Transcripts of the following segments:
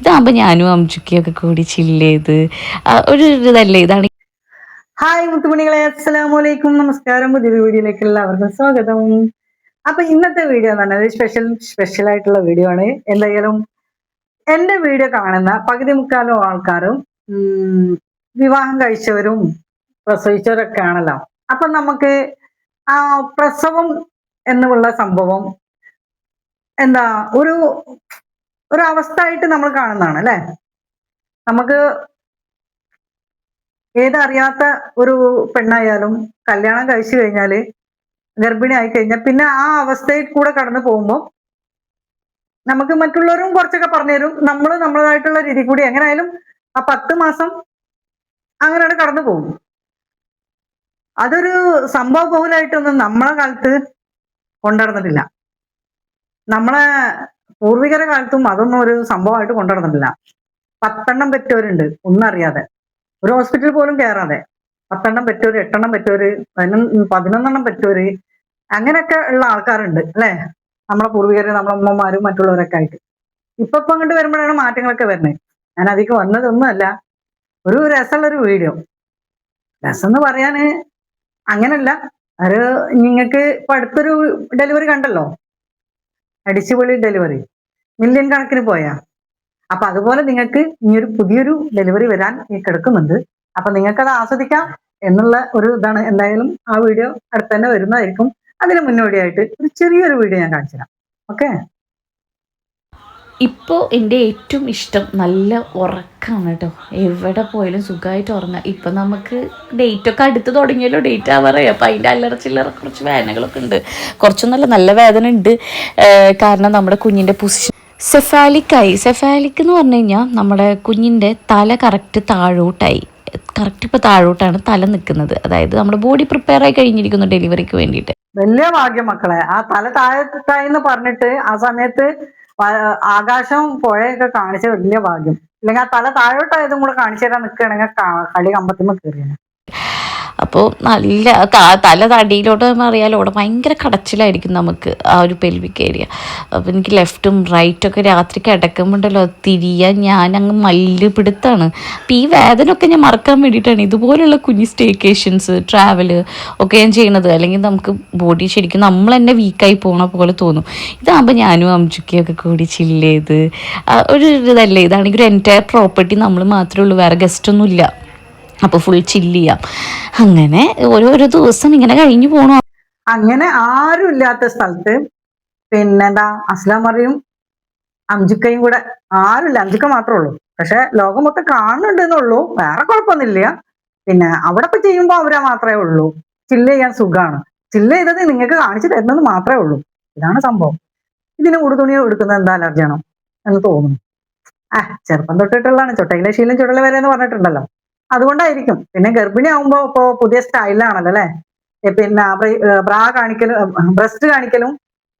ഇതാകുമ്പോൾ ഞാനും അംജുക്കിയൊക്കെ കൂടി ചില്ല് ചെയ്ത് ഒരു ഇതല്ലേ ഇതാണ് ഹായ് മുത്തുമണികളെ അസ്സലാമു അലൈക്കും നമസ്കാരം പുതിയൊരു വീഡിയോയിലേക്ക് എല്ലാവർക്കും സ്വാഗതം. അപ്പൊ ഇന്നത്തെ വീഡിയോ എന്ന് പറഞ്ഞാൽ സ്പെഷ്യൽ സ്പെഷ്യൽ ആയിട്ടുള്ള വീഡിയോ ആണ്. എന്തായാലും എന്റെ വീഡിയോ കാണുന്ന പകുതി മുക്കാലും ആൾക്കാരും വിവാഹം കഴിച്ചവരും പ്രസവിച്ചവരൊക്കെ ആണല്ലോ. അപ്പൊ നമുക്ക് ആ പ്രസവം എന്നുള്ള സംഭവം എന്താ ഒരു ഒരു അവസ്ഥ ആയിട്ട് നമ്മൾ കാണുന്നതാണ് അല്ലെ? നമുക്ക് ഏതറിയാത്ത ഒരു പെണ്ണായാലും കല്യാണം കഴിച്ചു കഴിഞ്ഞാൽ ഗർഭിണി ആയി കഴിഞ്ഞാൽ പിന്നെ ആ അവസ്ഥയിൽ കൂടെ കടന്നു പോകുമ്പോൾ നമുക്ക് മറ്റുള്ളവരും കുറച്ചൊക്കെ പറഞ്ഞു പറഞ്ഞുതരും നമ്മൾ നമ്മളതായിട്ടുള്ള രീതി കൂടി എങ്ങനെയായാലും ആ പത്ത് മാസം അങ്ങനെയാണ് കടന്നു പോകും. അതൊരു സംഭവ ബഹുലായിട്ടൊന്നും നമ്മളെ കാലത്ത് കൊണ്ടുനടന്നിട്ടില്ല. നമ്മളെ പൂർവികരുടെ കാലത്തും അതൊന്നും ഒരു സംഭവമായിട്ട് കൊണ്ടുനടന്നിട്ടില്ല പത്തെണ്ണം പെറ്റവരുണ്ട് ഒന്നും അറിയാതെ. ഒരു ഹോസ്പിറ്റലിൽ പോലും കയറാതെ പത്തെണ്ണം പറ്റൂര് എട്ടെണ്ണം പറ്റൂര് പതിനൊന്ന് പതിനൊന്നെണ്ണം പറ്റൂര് അങ്ങനെയൊക്കെ ഉള്ള ആൾക്കാരുണ്ട് അല്ലെ? നമ്മളെ പൂർവികര് നമ്മളെ അമ്മമാരും മറ്റുള്ളവരൊക്കെ ആയിട്ട്. ഇപ്പൊ ഇപ്പൊ അങ്ങോട്ട് വരുമ്പോഴാണ് മാറ്റങ്ങളൊക്കെ വരുന്നത്. ഞാൻ അതിക്ക് വന്നതൊന്നുമല്ല. ഒരു രസമുള്ള ഒരു വീഡിയോ. രസം എന്ന് പറയാന് അങ്ങനല്ല ഒരു നിങ്ങൾക്ക് ഇപ്പൊ അടുത്തൊരു ഡെലിവറി കണ്ടല്ലോ? അടിച്ചുപൊളി ഡെലിവറി മില്യൺ കണക്കിന് പോയാ. അപ്പൊ അതുപോലെ നിങ്ങൾക്ക് ഇനിയൊരു പുതിയൊരു ഡെലിവറി വരാൻ ഈ കിടക്കുന്നുണ്ട്. അപ്പൊ അത് ആസ്വദിക്കാം എന്നുള്ള ഒരു ഇതാണ് എന്തായാലും ആ വീഡിയോ അടുത്ത് തന്നെ വരുന്നതായിരിക്കും. അതിന് മുന്നോടിയായിട്ട് ഒരു ചെറിയൊരു വീഡിയോ ഞാൻ കാണിച്ചു തരാം ഓക്കെ ഇപ്പോൾ എന്റെ ഏറ്റവും ഇഷ്ടം നല്ല ഉറക്കമാണ് കേട്ടോ. എവിടെ പോയാലും സുഖമായിട്ട് ഉറങ്ങാം. ഇപ്പം നമുക്ക് ഡേറ്റൊക്കെ അടുത്ത് തുടങ്ങിയല്ലോ ഡേറ്റ് ആവാറായി. അപ്പം അതിന്റെ അല്ലറ ചില്ലറ കുറച്ച് വേദനകളൊക്കെ ഉണ്ട്. കുറച്ചൊന്നല്ല നല്ല വേദന ഉണ്ട്. കാരണം നമ്മുടെ കുഞ്ഞിന്റെ പൊസിഷൻ സെഫാലിക്കായി സെഫാലിക്ക് സെഫാലിക് എന്ന് പറഞ്ഞു കഴിഞ്ഞാൽ നമ്മുടെ കുഞ്ഞിന്റെ തല കറക്റ്റ് താഴോട്ടായി. കറക്റ്റ് ഇപ്പോൾ താഴോട്ടാണ് തല നിൽക്കുന്നത്. അതായത് നമ്മുടെ ബോഡി പ്രിപ്പയർ ആയി കഴിഞ്ഞിരിക്കുന്നു ഡെലിവറിക്ക് വേണ്ടിയിട്ട്. വലിയ ഭാഗ്യം മക്കളെ. ആ തല താഴത്തായി എന്ന് പറഞ്ഞിട്ട് ആ സമയത്ത് ആകാശവും പുഴയൊക്കെ കാണിച്ച വലിയ ഭാഗ്യം. അല്ലെങ്കിൽ ആ തല താഴോട്ടായതും കൂടെ കാണിച്ചു തരാൻ നിൽക്കുകയാണെങ്കിൽ കളി കമ്പത്തിമ്മ കയറിയാണ് അപ്പോൾ നല്ല തല തടിയിലോട്ട് അറിയാലോ അവിടെ ഭയങ്കര കടച്ചിലായിരിക്കും നമുക്ക് ആ ഒരു പെൽവിക് ഏരിയ അപ്പോൾ എനിക്ക് ലെഫ്റ്റും റൈറ്റും ഒക്കെ രാത്രി കിടക്കുമ്പോണ്ടല്ലോ തിരിയാൻ ഞാൻ അങ്ങ് മല്ല് പിടുത്താണ് അപ്പോൾ ഈ വേദന ഒക്കെ ഞാൻ മറക്കാൻ വേണ്ടിയിട്ടാണ്. ഇതുപോലുള്ള കുഞ്ഞു സ്റ്റേക്കേഷൻസ് ട്രാവൽ ഒക്കെ ഞാൻ ചെയ്യണത്. അല്ലെങ്കിൽ നമുക്ക് ബോഡി ശരിക്കും നമ്മൾ തന്നെ വീക്കായി പോണ പോലെ തോന്നും. ഇതാകുമ്പോൾ ഞാനും അംജുക്കിയൊക്കെ കൂടി ചില്ല് ചെയ്ത് ഒരു ഇതല്ലേ? ഇതാണെങ്കിൽ ഒരു എന്റയർ പ്രോപ്പർട്ടി നമ്മൾ മാത്രമേ ഉള്ളൂ. വേറെ ഗസ്റ്റ് ഇല്ല അപ്പോൾ ഫുൾ ചില്ല് ചെയ്യാം. അങ്ങനെ ഓരോരോ ദിവസം ഇങ്ങനെ കഴിഞ്ഞു പോണു. അങ്ങനെ ആരും ഇല്ലാത്ത സ്ഥലത്ത് പിന്നെന്താ അസ്ലാം അറിയും അംജുക്കയും കൂടെ ആരുമില്ല അംജുക്ക മാത്രമേ ഉള്ളൂ. പക്ഷെ ലോകം മൊത്തം കാണുന്നുണ്ടെന്നുള്ളൂ വേറെ കുഴപ്പമൊന്നുമില്ല. പിന്നെ അവിടെ ഇപ്പൊ ചെയ്യുമ്പോൾ അവരെ മാത്രമേ ഉള്ളൂ. ചില്ല് ചെയ്യാൻ സുഖമാണ് ചില്ല് ചെയ്തത് നിങ്ങൾക്ക് കാണിച്ചു തരുന്നത് മാത്രമേ ഉള്ളൂ. ഇതാണ് സംഭവം. ഇതിന് ഉടുതുണി എടുക്കുന്നത് എന്താ അലർജിയാണോ എന്ന് തോന്നുന്നു. ആ ചെറുപ്പം തൊട്ടിട്ടുള്ളതാണ്. ചൊട്ടയിലെ ശീലം ചുടല വരെ എന്ന് പറഞ്ഞിട്ടുണ്ടല്ലോ. അതുകൊണ്ടായിരിക്കും. പിന്നെ ഗർഭിണി ആവുമ്പോ ഇപ്പോ പുതിയ സ്റ്റൈലാണല്ലോ അല്ലെ? പിന്നെ ബ്രാ കാണിക്കലും ബ്രസ്റ്റ് കാണിക്കലും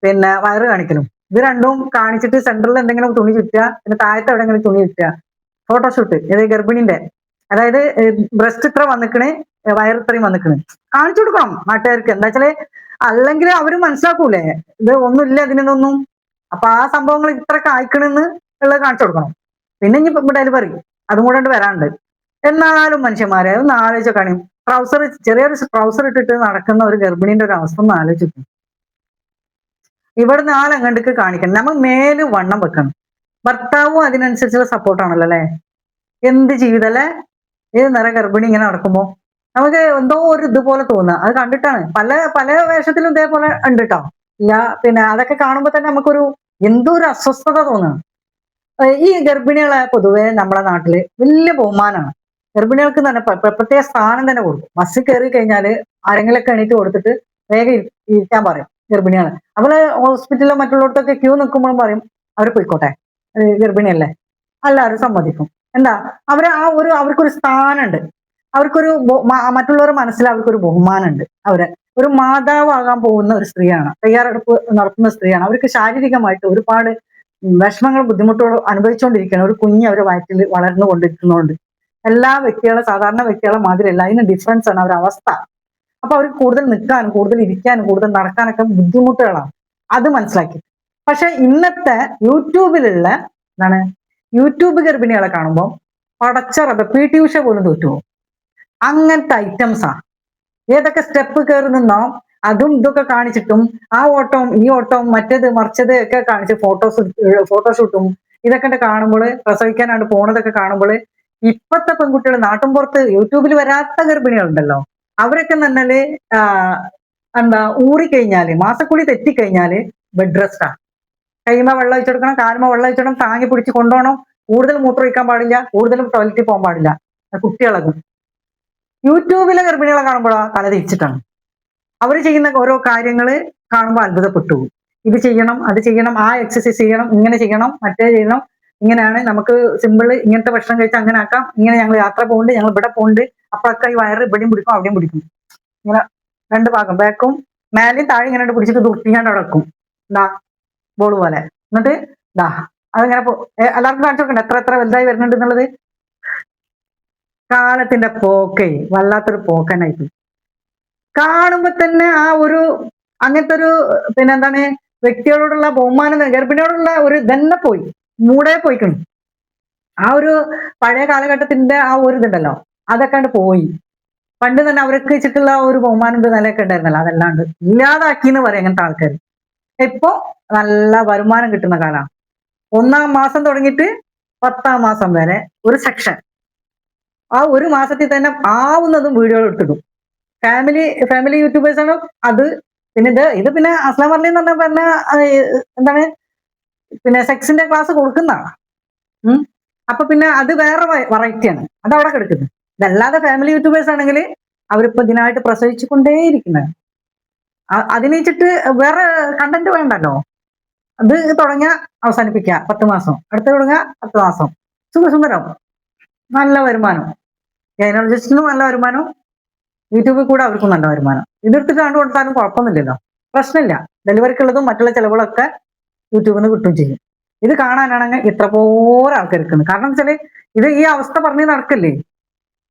പിന്നെ വയറ് കാണിക്കലും. ഇത് രണ്ടും കാണിച്ചിട്ട് സെന്ററിൽ എന്തെങ്കിലും തുണി ചുറ്റുക പിന്നെ താഴത്തെ എവിടെയെങ്കിലും തുണി ചുറ്റുക. ഫോട്ടോഷൂട്ട് ഇത് ഗർഭിണിന്റെ. അതായത് ബ്രസ്റ്റ് ഇത്ര വന്നിക്കണ് വയർ ഇത്രയും വന്നിക്കണ്. കാണിച്ചു കൊടുക്കണം നാട്ടുകാർക്ക്. എന്താ വെച്ചാൽ അല്ലെങ്കിൽ അവർ മനസ്സിലാക്കൂലേ ഇത് ഒന്നുമില്ല അതിനൊന്നും അപ്പൊ ആ സംഭവങ്ങൾ ഇത്ര കായ്ക്കണെന്ന് ഉള്ളത് കാണിച്ചു കൊടുക്കണം. പിന്നെ ഇനി ഡെലിവറി. അതും കൂടെ വരാണ്ട് എന്നാലും മനുഷ്യന്മാരെ ഒന്ന് ആലോചിച്ചോക്കാണ് ട്രൗസർ ചെറിയൊരു ട്രൗസർ ഇട്ടിട്ട് നടക്കുന്ന ഒരു ഗർഭിണിന്റെ ഒരു അവസ്ഥ ഒന്ന് ആലോചിക്കും ഇവിടുന്ന് ആളെങ്ങണ്ടക്ക് കാണിക്കണം. നമ്മൾ മേൽ വണ്ണം വെക്കണം. ഭർത്താവും അതിനനുസരിച്ചുള്ള സപ്പോർട്ടാണല്ലോ അല്ലെ? എന്ത് ജീവിതല്ലേ ഏത് നിറ ഗർഭിണി ഇങ്ങനെ നടക്കുമ്പോ? നമുക്ക് എന്തോ ഒരു ഇതുപോലെ തോന്നുക. അത് കണ്ടിട്ടാണ്. പല പല വേഷത്തിലും ഇതേപോലെ ഉണ്ട് കേട്ടോ ഇല്ല പിന്നെ അതൊക്കെ കാണുമ്പോൾ തന്നെ നമുക്കൊരു എന്തോ ഒരു അസ്വസ്ഥത തോന്നുക. ഈ ഗർഭിണികളെ പൊതുവെ നമ്മളെ നാട്ടിൽ വലിയ ബഹുമാനമാണ്. ഗർഭിണികൾക്ക് തന്നെ പ്ര- പ്ര- പ്രത്യേക സ്ഥാനം തന്നെ കൊടുക്കും. ബസ്സിൽ കയറി കഴിഞ്ഞാൽ ആരെങ്കിലൊക്കെ എണീറ്റ് കൊടുത്തിട്ട് വേഗം ഇരി- ഇരിക്കാൻ പറയും ഗർഭിണിയാണ് അവൾ ഹോസ്പിറ്റലിലോ മറ്റുള്ളവർക്കൊക്കെ ക്യൂ നിൽക്കുമ്പോഴും പറയും അവർ പോയിക്കോട്ടെ ഗർഭിണിയല്ലേ? എല്ലാവരും സമ്മതിക്കും. എന്താ? അവർ ആ ഒരു അവർക്കൊരു സ്ഥാനമുണ്ട് അവർക്കൊരു മറ്റുള്ളവരുടെ മനസ്സിൽ അവർക്കൊരു ബഹുമാനമുണ്ട് അവർ ഒരു മാതാവാകാൻ പോകുന്ന ഒരു സ്ത്രീയാണ് തയ്യാറെടുപ്പ് നടത്തുന്ന സ്ത്രീയാണ്. അവർക്ക് ശാരീരികമായിട്ട് ഒരുപാട് വിഷമങ്ങൾ ബുദ്ധിമുട്ടുകൾ അനുഭവിച്ചുകൊണ്ടിരിക്കുകയാണ് ഒരു കുഞ്ഞ് അവരെ വയറ്റിൽ വളർന്നു കൊണ്ടിരിക്കുന്നതുകൊണ്ട് എല്ലാ വ്യക്തികളെ സാധാരണ വ്യക്തികളെ മാതിരിയല്ല. അതിന് ഡിഫറൻസ് ആണ് അവരുടെ അവസ്ഥ. അപ്പൊ അവർക്ക് കൂടുതൽ നിൽക്കാനും കൂടുതൽ ഇരിക്കാനും കൂടുതൽ നടക്കാനൊക്കെ ബുദ്ധിമുട്ടുകളാണ്. അത് മനസ്സിലാക്കി. പക്ഷെ ഇന്നത്തെ യൂട്യൂബിലുള്ള എന്താണ്? യൂട്യൂബ് ഗർഭിണികളെ കാണുമ്പോൾ പടച്ചറബ പി ടി ഉഷ പോലും തോറ്റുപോകും. അങ്ങനത്തെ ഐറ്റംസാ ഏതൊക്കെ സ്റ്റെപ്പ് കയറി നിന്നോ അതും ഇതൊക്കെ കാണിച്ചിട്ടും ആ ഓട്ടവും ഈ ഓട്ടവും മറ്റേത് മറിച്ചത് ഒക്കെ കാണിച്ച് ഫോട്ടോസ് ഫോട്ടോഷൂട്ടും ഇതൊക്കെ കാണുമ്പോൾ പ്രസവിക്കാനായിട്ട് പോണതൊക്കെ കാണുമ്പോൾ ഇപ്പത്തെ പെൺകുട്ടികൾ നാട്ടും പുറത്ത് യൂട്യൂബിൽ വരാത്ത ഗർഭിണികളുണ്ടല്ലോ. അവരൊക്കെ തന്നാൽ എന്താ ഊറിക്കഴിഞ്ഞാൽ മാസക്കൂടി തെറ്റിക്കഴിഞ്ഞാൽ ബെഡ് റെസ്റ്റാണ് കൈമ വെള്ളം ഒഴിച്ചെടുക്കണം കാലുമ വെള്ളം ഒഴിച്ചെടുക്കണം താങ്ങി പിടിച്ച് കൊണ്ടുപോകണം. കൂടുതൽ മൂത്രമൊഴിക്കാൻ പാടില്ല കൂടുതലും ടോയ്ലറ്റിൽ പോകാൻ പാടില്ല. കുട്ടികളൊക്കെ. യൂട്യൂബിലെ ഗർഭിണികളെ കാണുമ്പോഴാ തല തിരിച്ചിട്ടാണ്. അവർ ചെയ്യുന്ന ഓരോ കാര്യങ്ങൾ കാണുമ്പോൾ അത്ഭുതപ്പെട്ടു ഇത് ചെയ്യണം അത് ചെയ്യണം ആ എക്സസൈസ് ചെയ്യണം ഇങ്ങനെ ചെയ്യണം മറ്റേ ചെയ്യണം ഇങ്ങനെയാണ്. നമുക്ക് സിമ്പിൾ ഇങ്ങനത്തെ ഭക്ഷണം കഴിച്ചാൽ അങ്ങനെ ആക്കാം. ഇങ്ങനെ ഞങ്ങൾ യാത്ര പോകുന്നുണ്ട് ഞങ്ങൾ ഇവിടെ പോകുന്നുണ്ട് അപ്പോഴൊക്കെ ഈ വയറ് ഇവിടെയും പിടിക്കും അവിടെയും പിടിക്കും. ഇങ്ങനെ രണ്ട് ഭാഗം. ബാക്കും മേലെയും താഴെ ഇങ്ങനെ പിടിച്ചിട്ട് ദുർത്തിക്കാണ്ട് അടക്കും ദാ ബോൾ പോലെ. എന്നിട്ട് ദാ അതിങ്ങനെ എല്ലാവർക്കും കാണിച്ചു കൊടുക്കണ്ട. എത്ര എത്ര വലുതായി വരുന്നുണ്ട് എന്നുള്ളത്? കാലത്തിന്റെ പോക്കേ. വല്ലാത്തൊരു പോക്കനായിട്ട് കാണുമ്പോ തന്നെ ആ ഒരു അങ്ങനത്തെ ഒരു പിന്നെന്താണ് വ്യക്തികളോടുള്ള ബഹുമാനം ഗർഭിണിയോടുള്ള ഒരു ഇതന്നെ പോയി. മൂടേ പോയിക്കണം. ആ ഒരു പഴയ കാലഘട്ടത്തിന്റെ ആ ഒരു ഇതുണ്ടല്ലോ അതൊക്കെ പോയി. പണ്ട് തന്നെ അവർക്ക് വെച്ചിട്ടുള്ള ഒരു ബഹുമാനം നിലയൊക്കെ ഉണ്ടായിരുന്നല്ലോ അതല്ലാണ്ട് ഇല്ലാതാക്കി എന്ന് പറയും അങ്ങനത്തെ ആൾക്കാർ ഇപ്പോ നല്ല വരുമാനം കിട്ടുന്ന കാലമാണ് ഒന്നാം മാസം തുടങ്ങിയിട്ട് പത്താം മാസം വരെ ഒരു സെക്ഷൻ ആ ഒരു മാസത്തിൽ തന്നെ ആവുന്നതും വീഡിയോ എടുത്തിടും. ഫാമിലി ഫാമിലി യൂട്യൂബേഴ്സ് ആണ് അത് പിന്നെ ഇത് ഇത് പിന്നെ അസ്ലാം പറഞ്ഞ പറഞ്ഞ എന്താണ്? പിന്നെ സെക്സിന്റെ ക്ലാസ് കൊടുക്കുന്നതാണ് അപ്പൊ പിന്നെ അത് വേറെ വെറൈറ്റിയാണ് അത് അവിടെ കിടക്കുന്നത് ഇതല്ലാതെ ഫാമിലി യൂട്യൂബേഴ്സ് ആണെങ്കിൽ അവരിപ്പോ ഇതിനായിട്ട് പ്രസവിച്ചു കൊണ്ടേയിരിക്കുന്നത് അതിനെ വെച്ചിട്ട് വേറെ കണ്ടന്റ് വേണ്ടല്ലോ. അത് തുടങ്ങിയ അവസാനിപ്പിക്കുക പത്ത് മാസം. അടുത്ത് തുടങ്ങുക പത്ത് മാസം. സുഖസുന്ദരം നല്ല വരുമാനം. ഗൈനോളജിസ്റ്റിനും നല്ല വരുമാനം. യൂട്യൂബിൽ കൂടെ അവർക്കും നല്ല വരുമാനം. ഇതെടുത്തിട്ട് കണ്ടു കൊടുത്താലും കുഴപ്പമൊന്നുമില്ലല്ലോ. പ്രശ്നമില്ല. ഡെലിവറിക്കുള്ളതും മറ്റുള്ള ചിലവുകളൊക്കെ യൂട്യൂബിൽ നിന്ന് കിട്ടുകയും ചെയ്യും. ഇത് കാണാനാണെങ്കിൽ ഇത്ര പോലെ ആൾക്കാർ എടുക്കുന്നത് കാരണം വെച്ചാൽ ഇത് ഈ അവസ്ഥ പറഞ്ഞ് നടക്കല്ലേ?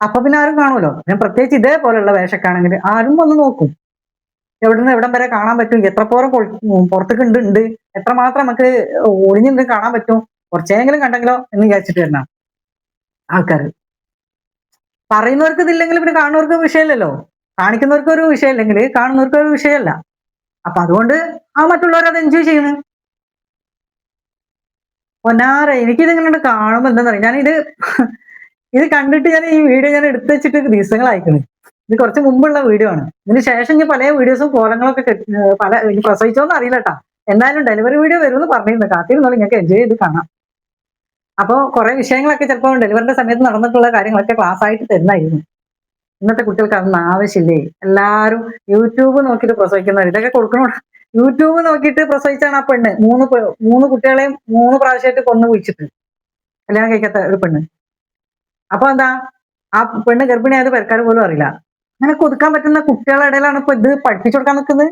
അപ്പൊ പിന്നെ ആരും കാണുമല്ലോ ഞാൻ പ്രത്യേകിച്ച് ഇതേപോലെയുള്ള വേഷക്കാണെങ്കിൽ ആരും വന്ന് നോക്കും. എവിടുന്ന് എവിടം വരെ കാണാൻ പറ്റും? എത്രപ്പോരം പുറത്തേക്ക് ഉണ്ട് ഉണ്ട്. എത്രമാത്രം നമുക്ക് ഒളിഞ്ഞിട്ട് കാണാൻ പറ്റും? കുറച്ചേങ്കിലും കണ്ടെങ്കിലോ എന്ന് വിചാരിച്ചിട്ട് വരുന്ന ആൾക്കാർ പറയുന്നവർക്ക് ഇതില്ലെങ്കിൽ പിന്നെ കാണുന്നവർക്ക് വിഷയമില്ലല്ലോ കാണിക്കുന്നവർക്ക് ഒരു വിഷയമില്ലെങ്കിൽ കാണുന്നവർക്ക് ഒരു വിഷയമല്ല അപ്പൊ അതുകൊണ്ട് ആ മറ്റുള്ളവരത് എൻജോയ് ചെയ്യുന്നു പൊന്നാറ എനിക്കിതിങ്ങനെ കാണുമ്പോൾ എന്താ പറയുക ഞാനിത് ഇത് കണ്ടിട്ട് ഞാൻ ഈ വീഡിയോ ഞാൻ എടുത്തു വെച്ചിട്ട് ദിവസങ്ങളായിക്കണ് ഇത് കുറച്ച് മുമ്പുള്ള വീഡിയോ ആണ്. ഇതിന് ശേഷം ഞാൻ പല വീഡിയോസും കോലങ്ങളൊക്കെ പല എനിക്ക് പ്രസവിച്ചോന്ന് അറിയില്ല എന്തായാലും ഡെലിവറി വീഡിയോ വരുമെന്ന് പറഞ്ഞിരുന്നു. കാത്തിരുന്നോളൂ ഞങ്ങൾക്ക് എൻജോയ് ചെയ്ത് കാണാം. അപ്പോൾ കുറെ വിഷയങ്ങളൊക്കെ ചിലപ്പോൾ ഡെലിവറിന്റെ സമയത്ത് നടന്നിട്ടുള്ള കാര്യങ്ങളൊക്കെ ക്ലാസ് ആയിട്ട് തരുന്നായിരുന്നു ഇന്നത്തെ കുട്ടികൾക്ക് അതൊന്നും ആവശ്യമില്ലേ? എല്ലാവരും യൂട്യൂബ് നോക്കിയിട്ട് പ്രസവിക്കുന്നവർ ഇതൊക്കെ കൊടുക്കണോ യൂട്യൂബ് നോക്കിയിട്ട് പ്രസവിച്ചാണ് ആ പെണ്ണ്. മൂന്ന് മൂന്ന് കുട്ടികളെയും മൂന്ന് പ്രാവശ്യമായിട്ട് കൊന്നു കുഴിച്ചിട്ട് കല്യാണം കഴിക്കാത്ത ഒരു പെണ്ണ്. അപ്പൊ എന്താ? ആ പെണ്ണ് ഗർഭിണിയായത് പെരക്കാർ പോലും അറിയില്ല. അങ്ങനെ കൊതുക്കാൻ പറ്റുന്ന കുട്ടികളുടെ ഇടയിലാണ് ഇപ്പൊ ഇത് പഠിപ്പിച്ചു കൊടുക്കാൻ നിൽക്കുന്നത്.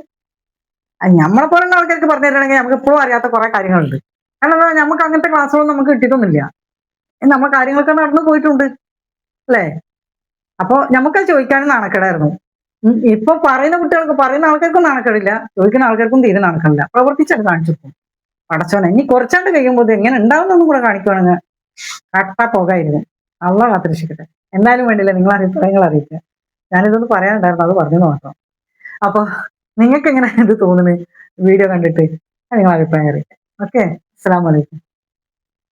നമ്മളെ പോലുള്ള ആൾക്കാർക്ക് പറഞ്ഞു തരണമെങ്കിൽ നമുക്ക് ഇപ്പോഴും അറിയാത്ത കുറെ കാര്യങ്ങളുണ്ട്. കാരണം നമുക്ക് അങ്ങനത്തെ ക്ലാസ്സുകളൊന്നും നമുക്ക് കിട്ടിയിട്ടൊന്നുമില്ല. നമ്മൾ കാര്യങ്ങളൊക്കെ നടന്നു പോയിട്ടുണ്ട്. അല്ലേ? അപ്പോൾ നമുക്കത് ചോദിക്കാനും നാണക്കേടായിരുന്നു. ഇപ്പൊ പറയുന്ന കുട്ടികൾക്ക് പറയുന്ന ആൾക്കാർക്കും നടക്കണില്ല. ചോദിക്കുന്ന ആൾക്കാർക്കും തീരെ നടക്കണില്ല. പ്രവർത്തിച്ചത് കാണിച്ചു പടച്ചോനെ ഇനി കുറച്ചാണ്ട് കഴിയുമ്പോൾ എങ്ങനെ ഉണ്ടാവുന്നൊന്നും കൂടെ കാണിക്കുവാണെങ്കിൽ കട്ട പോകായിരുന്നു അള്ള കാത്തിരക്ഷിക്കട്ടെ. എന്തായാലും വേണ്ടില്ല നിങ്ങൾ അഭിപ്രായങ്ങൾ അറിയിക്കുക. ഞാനിതൊന്ന് പറയാനുണ്ടായിരുന്നു അത് പറഞ്ഞു മാത്രം. അപ്പൊ നിങ്ങൾക്ക് എങ്ങനെ ഇത് തോന്നുന്നത് വീഡിയോ കണ്ടിട്ട് നിങ്ങൾ അഭിപ്രായം അറിയിക്കുക. ഓക്കെ അസ്സാം വലൈക്കും